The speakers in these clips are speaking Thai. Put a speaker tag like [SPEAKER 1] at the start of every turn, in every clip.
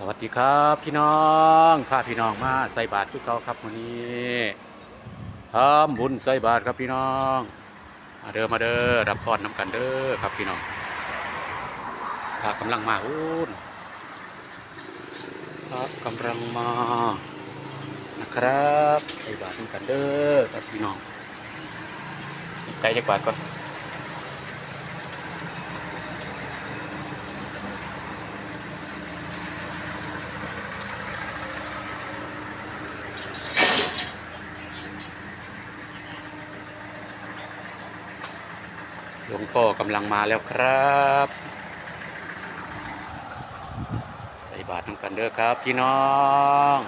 [SPEAKER 1] สวัสดีครับพี่น้องพาพี่น้องมาใส่บาตรทุกเขาครับวันนี้ทำบุญใส่บาตรครับพี่น้องมาเด้อมาเด้อรับพรน้ำกันเด้อครับพี่น้องพระกำลังมาอุ้นพระกำลังมานะครับใส่บาตรน้ำกันเด้อครับพี่น้องใจจะกวาก่อน หลวงพ่อกำลังมาแล้วครับ ใส่บาตรน้ำกันเด้อครับ พี่น้อง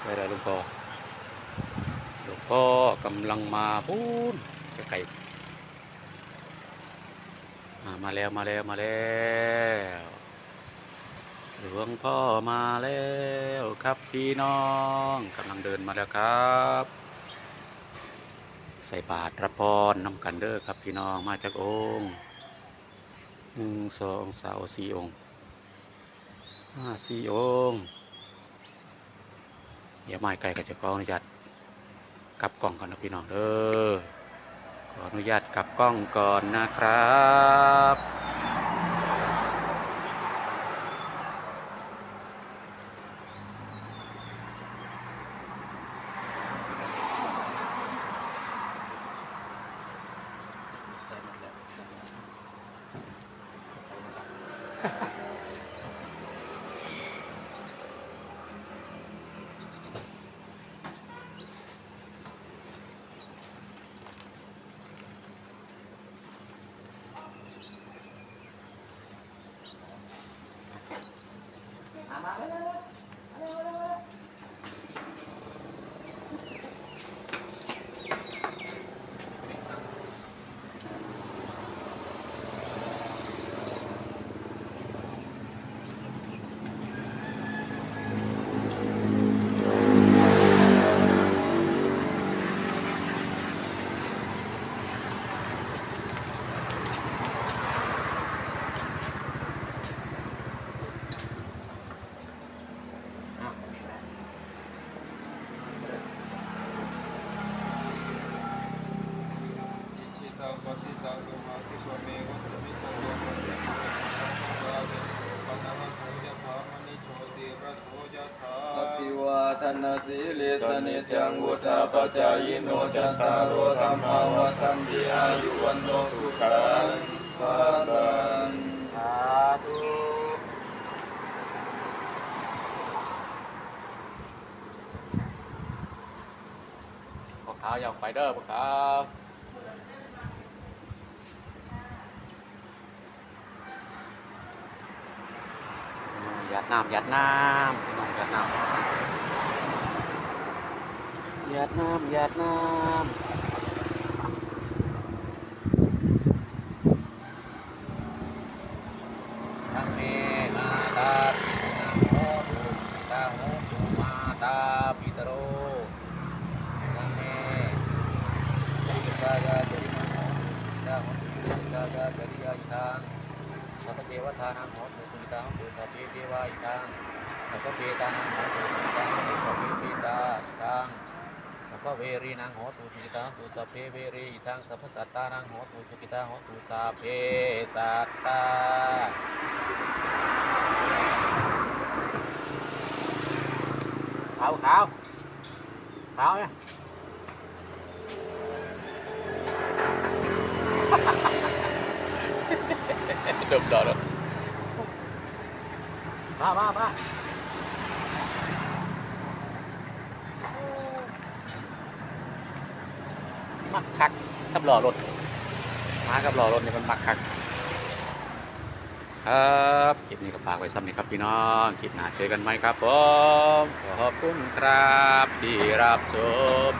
[SPEAKER 1] ใส่ได้หลวงพ่อหลวงพ่อกำลังมาพูนไก่มาแล้วมาแล้วมาแล้วหลวงพ่อมาแล้วครับพี่น้องกำลังเดินมาแล้วครับ ใส่บาตรรับพรน้ำกันเด้อครับพี่น้องมาจากองค์หนึ่งสองสาวสี่องค์ห้าสี่องค์เดี๋ยวไม้ไก่กับเจะขออนุญาตกลับกล้องก่อนนะพี่น้องเด้อขออนุญาตกลับกล้องก่อนนะครับ
[SPEAKER 2] อิชิตังปฏิตังตุมาติปะเมวะสมิตังยะปฏิตังตุมาติปะนะวะโสยะภามณิโชติระโสยะถา
[SPEAKER 3] อ ภิวาทนาสีลิสนิจังวุฒาปจายโนจันตารโอธรรมาวัฏันติอายุวันโนสุขังภาลัง
[SPEAKER 1] สาธุพวกเขาอยากไปเด้อพวกเขา ยัดน้ำยัดน้ำพี่น้องยัดน้ำยัดน้ำยัดน้ำทั้ สเทวทานังโหตุสุนิตังปุสัพเพเทวาอิทังสัพเพตานังโหตุสุนิตังปุสัพเพเทตาอิทังสัพเวรีนังโหตุสุนิตังปุสัพเพเวรีอิทังสัพสัตตานังโหตุสุนิตังโหตุสัพเพสัตตาขาวขาวขาวเนี่ย จบแล้วมามามามักคักกับหล่อรถมากับหล่อรถนี่มันมักคัก ครับคลิปนี้ก็ฝากไว้ซ้ำนี้ครับพี่น้องคลิปหน้าเจอกันไหมครับผมขอบคุณครับที่รับชม